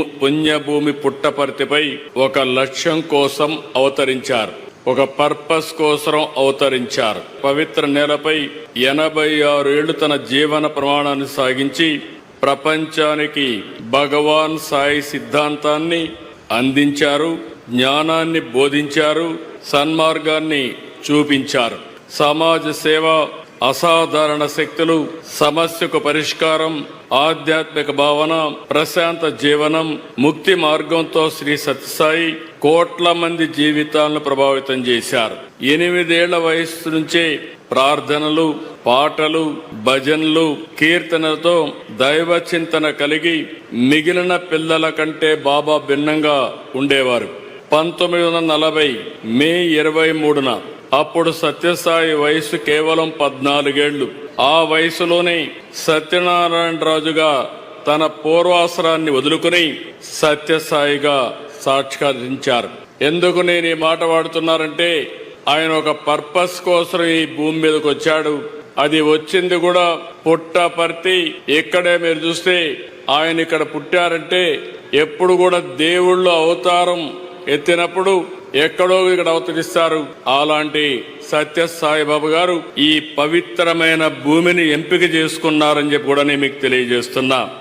పుణ్యభూమి పుట్టపర్తిపై ఒక లక్ష్యం కోసం అవతరించారు. ఒక పర్పస్ కోసం అవతరించారు. పవిత్ర నేలపై ఎనభై ఆరు ఏళ్ళు తన జీవన ప్రమాణాన్ని సాగించి ప్రపంచానికి భగవాన్ సాయి సిద్ధాంతాన్ని అందించారు జ్ఞానాన్ని బోధించారు సన్మార్గాన్ని చూపించారు. సమాజ సేవ అసాధారణ శక్తులు సమస్యకు పరిష్కారం ఆధ్యాత్మిక భావన ప్రశాంత జీవనం ముక్తి మార్గంతో శ్రీ సత్యసాయి కోట్ల మంది జీవితాలను ప్రభావితం చేశారు. ఎనిమిదేళ్ళ వయస్సు నుంచే ప్రార్థనలు పాటలు భజనలు కీర్తనలతో దైవ చింతన కలిగి మిగిలిన పిల్లల కంటే బాబా భిన్నంగా ఉండేవారు. పంతొమ్మిది వందల నలభై మే ఇరవై మూడున అప్పుడు సత్యసాయి వయసు కేవలం పద్నాలుగేళ్ళు. ఆ వయసులోనే సత్యనారాయణ రాజుగా తన పూర్వాసరాన్ని వదులుకుని సత్యసాయిగా సాక్షాత్కరించారు. ఎందుకు నేను ఈ మాట వాడుతున్నారంటే ఆయన ఒక పర్పస్ కోసం ఈ భూమి మీదకి వచ్చాడు. అది వచ్చింది కూడా పుట్టపర్తి. ఇక్కడే మీరు చూస్తే ఆయన ఇక్కడ పుట్టారంటే ఎప్పుడు కూడా దేవుళ్ళు అవతారం ఎత్తినప్పుడు ఎక్కడో ఇక్కడ అవతరిస్తారు. అలాంటి సత్య సాయిబాబు గారు ఈ పవిత్రమైన భూమిని ఎంపిక చేసుకున్నారని చెప్పి కూడా నేను మీకు తెలియజేస్తున్నా.